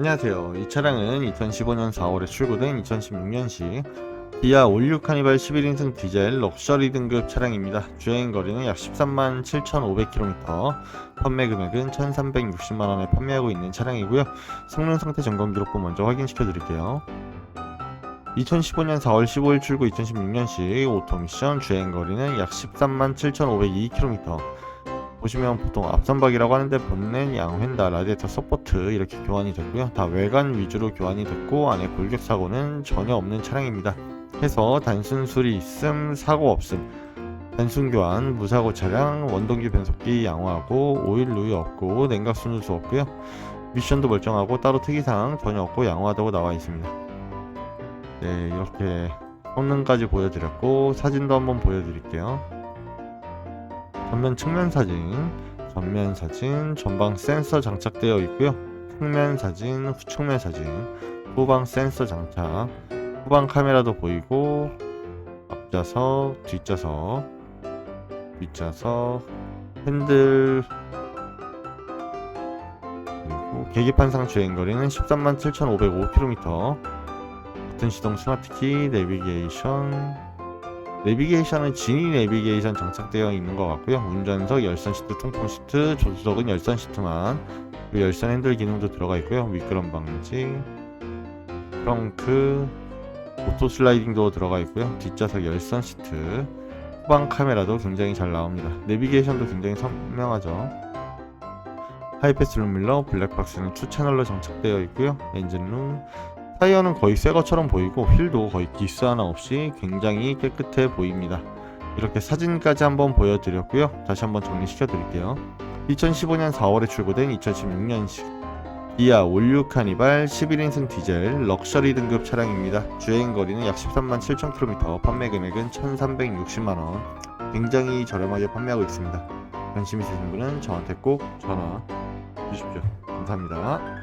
안녕하세요. 이 차량은 2015년 4월에 출고된 2016년식 기아 올류 카니발 11인승 디젤 럭셔리 등급 차량입니다. 주행 거리는 약 13만 7,500km, 판매 금액은 1,360만 원에 판매하고 있는 차량이고요. 성능 상태 점검 기록부 먼저 확인시켜 드릴게요. 2015년 4월 15일 출고 2016년식 오토미션 주행 거리는 약 13만 7,502km, 보시면 보통 앞선박이라고 하는데 본넷, 양휀다, 라디에이터 서포트 이렇게 교환이 됐고요. 다 외관 위주로 교환이 됐고 안에 골격 사고는 전혀 없는 차량입니다. 해서 단순 수리 있음, 사고 없음, 단순 교환, 무사고 차량, 원동기 변속기 양호하고 오일 누유 없고 냉각 순누수 없고요. 미션도 멀쩡하고 따로 특이사항 전혀 없고 양호하다고 나와 있습니다. 네 이렇게 성능까지 보여드렸고 사진도 한번 보여드릴게요. 전면 측면 사진, 전면 사진, 전방 센서 장착되어 있고요. 측면 사진, 후측면 사진, 후방 센서 장착, 후방 카메라도 보이고 앞좌석, 뒷좌석, 뒷좌석, 핸들 그리고 계기판 상 주행거리는 13만 7,505km 버튼 시동 스마트키, 내비게이션 내비게이션은 지니 내비게이션 장착되어 있는 것 같고요. 운전석, 열선 시트, 통풍 시트, 조수석은 열선 시트만 그리고 열선 핸들 기능도 들어가 있고요. 미끄럼 방지, 트렁크, 오토 슬라이딩도 들어가 있고요. 뒷좌석 열선 시트, 후방 카메라도 굉장히 잘 나옵니다. 내비게이션도 굉장히 선명하죠. 하이패스 룸밀러, 블랙박스는 2 채널로 장착되어 있고요. 엔진룸, 타이어는 거의 새 것처럼 보이고 휠도 거의 기스 하나 없이 굉장히 깨끗해 보입니다. 이렇게 사진까지 한번 보여드렸고요. 다시 한번 정리시켜 드릴게요. 2015년 4월에 출고된 2016년식 기아 올류 카니발 11인승 디젤 럭셔리 등급 차량입니다. 주행 거리는 약 13만 7천 km, 판매 금액은 1,360만 원. 굉장히 저렴하게 판매하고 있습니다. 관심 있으신 분은 저한테 꼭 전화 주십시오. 감사합니다.